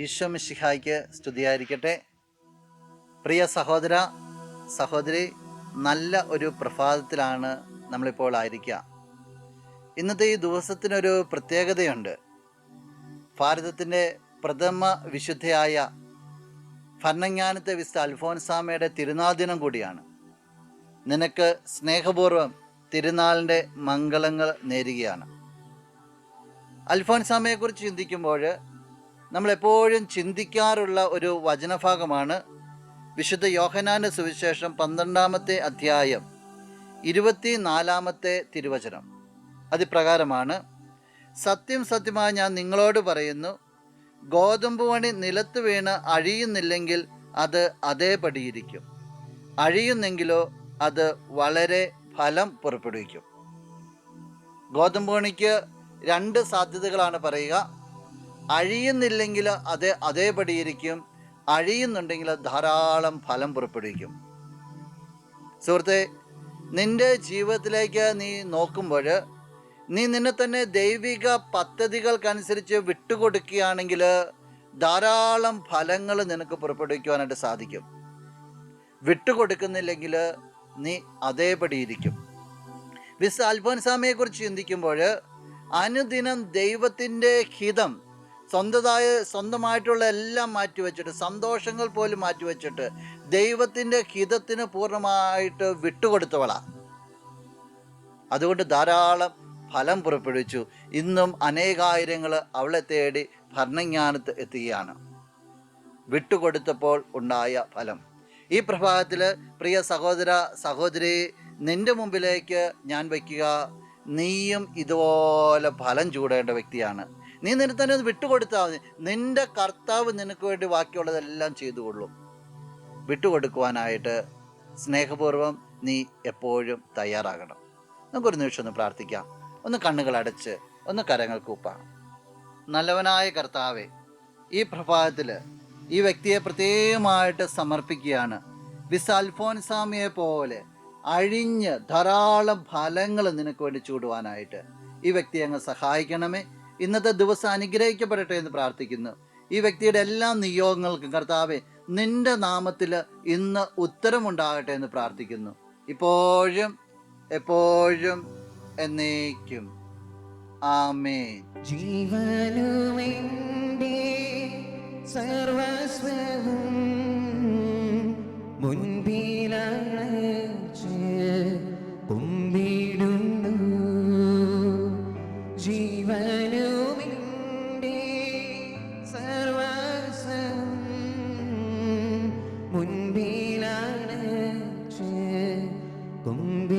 ഈശ്വമിഷിഹായ്ക്ക് സ്തുതിയായിരിക്കട്ടെ. പ്രിയ സഹോദര സഹോദരി നല്ല ഒരു പ്രഭാതത്തിലാണ് നമ്മളിപ്പോൾ ആയിരിക്കുക. ഇന്നത്തെ ഈ ദിവസത്തിനൊരു പ്രത്യേകതയുണ്ട്. ഭാരതത്തിന്റെ പ്രഥമ വിശുദ്ധയായ ഭരണജ്ഞാനത്തെ വിശുദ്ധ അൽഫോൻസാമയുടെ തിരുനാൾ ദിനം കൂടിയാണ്. നിനക്ക് സ്നേഹപൂർവം തിരുനാളിന്റെ മംഗളങ്ങൾ നേരുകയാണ്. അൽഫോൻസാമയെക്കുറിച്ച് ചിന്തിക്കുമ്പോൾ നമ്മളെപ്പോഴും ചിന്തിക്കാറുള്ള ഒരു വചനഭാഗമാണ് വിശുദ്ധ യോഹനാന്റെ സുവിശേഷം പന്ത്രണ്ടാമത്തെ അധ്യായം ഇരുപത്തിനാലാമത്തെ തിരുവചനം. അതിപ്രകാരമാണ് സത്യം സത്യമായി ഞാൻ നിങ്ങളോട് പറയുന്നു ഗോതമ്പ് മണി നിലത്ത് വീണ് അഴിയുന്നില്ലെങ്കിൽ അത് അതേപടിയിരിക്കും. അഴിയുന്നെങ്കിലോ അത് വളരെ ഫലം പുറപ്പെടുവിക്കും. ഗോതമ്പ് മണിക്ക് രണ്ട് സാധ്യതകളാണ് പറയുക. അഴിയുന്നില്ലെങ്കിൽ അത് അതേപടിയിരിക്കും. അഴിയുന്നുണ്ടെങ്കിൽ ധാരാളം ഫലം പുറപ്പെടുവിക്കും. സുഹൃത്തെ നിന്റെ ജീവിതത്തിലേക്ക് നീ നോക്കുമ്പോൾ നീ നിന്നെ തന്നെ ദൈവിക പദ്ധതികൾക്കനുസരിച്ച് വിട്ടുകൊടുക്കുകയാണെങ്കിൽ ധാരാളം ഫലങ്ങൾ നിനക്ക് പുറപ്പെടുവിക്കുവാനായിട്ട് സാധിക്കും. വിട്ടുകൊടുക്കുന്നില്ലെങ്കിൽ നീ അതേപടി ഇരിക്കും വിസ് അൽഫോൻസാമയെക്കുറിച്ച് ചിന്തിക്കുമ്പോൾ അനുദിനം ദൈവത്തിന്റെ ഹിതം സ്വന്തതായ സ്വന്തമായിട്ടുള്ള എല്ലാം മാറ്റിവെച്ചിട്ട് സന്തോഷങ്ങൾ പോലും മാറ്റിവെച്ചിട്ട് ദൈവത്തിന്റെ ഹിതത്തിന് പൂർണമായിട്ട് വിട്ടുകൊടുത്തവളാ. അതുകൊണ്ട് ധാരാളം ഫലം പുറപ്പെടുവിച്ചു. ഇന്നും അനേകായിരങ്ങൾ അവളെ തേടി ഭരണജ്ഞാനത്ത് എത്തുകയാണ്. വിട്ടുകൊടുത്തപ്പോൾ ഉണ്ടായ ഫലം. ഈ പ്രഭാതത്തിൽ പ്രിയ സഹോദര സഹോദരി നിന്റെ മുമ്പിലേക്ക് ഞാൻ വയ്ക്കുക. നീയും ഇതുപോലെ ഫലം ചൂടേണ്ട വ്യക്തിയാണ്. നീ നിന്നെ ഒന്ന് വിട്ടുകൊടുത്താൽ മതി. നിന്റെ കർത്താവ് നിനക്ക് വേണ്ടി ബാക്കിയുള്ളതെല്ലാം ചെയ്തു കൊള്ളും വിട്ടുകൊടുക്കുവാനായിട്ട് സ്നേഹപൂർവം നീ എപ്പോഴും തയ്യാറാകണം. നമുക്കൊരു നിമിഷം ഒന്ന് പ്രാർത്ഥിക്കാം. ഒന്ന് കണ്ണുകൾ അടച്ച് ഒന്ന് കരങ്ങൾ കൂപ്പാം. നല്ലവനായ കർത്താവെ ഈ പ്രഭാതത്തിൽ ഈ വ്യക്തിയെ പ്രത്യേകമായിട്ട് സമർപ്പിക്കുകയാണ്. വിസ് അൽഫോൻസാമിയെ പോലെ അഴിഞ്ഞ് ധാരാളം ഫലങ്ങൾ നിനക്ക് വേണ്ടി ചൂടുവാനായിട്ട് ഈ വ്യക്തിയെ അങ്ങ് സഹായിക്കണമേ. ഇന്നത്തെ ദിവസം അനുഗ്രഹിക്കപ്പെടട്ടെ എന്ന് പ്രാർത്ഥിക്കുന്നു. ഈ വ്യക്തിയുടെ എല്ലാ നിയോഗങ്ങൾക്കും കർത്താവെ നിന്റെ നാമത്തിൽ ഇന്ന് ഉത്തരമുണ്ടാകട്ടെ എന്ന് പ്രാർത്ഥിക്കുന്നു. ഇപ്പോഴും എപ്പോഴും എന്നേക്കും. ആമേ ജീവനു സർവസ്വവും também.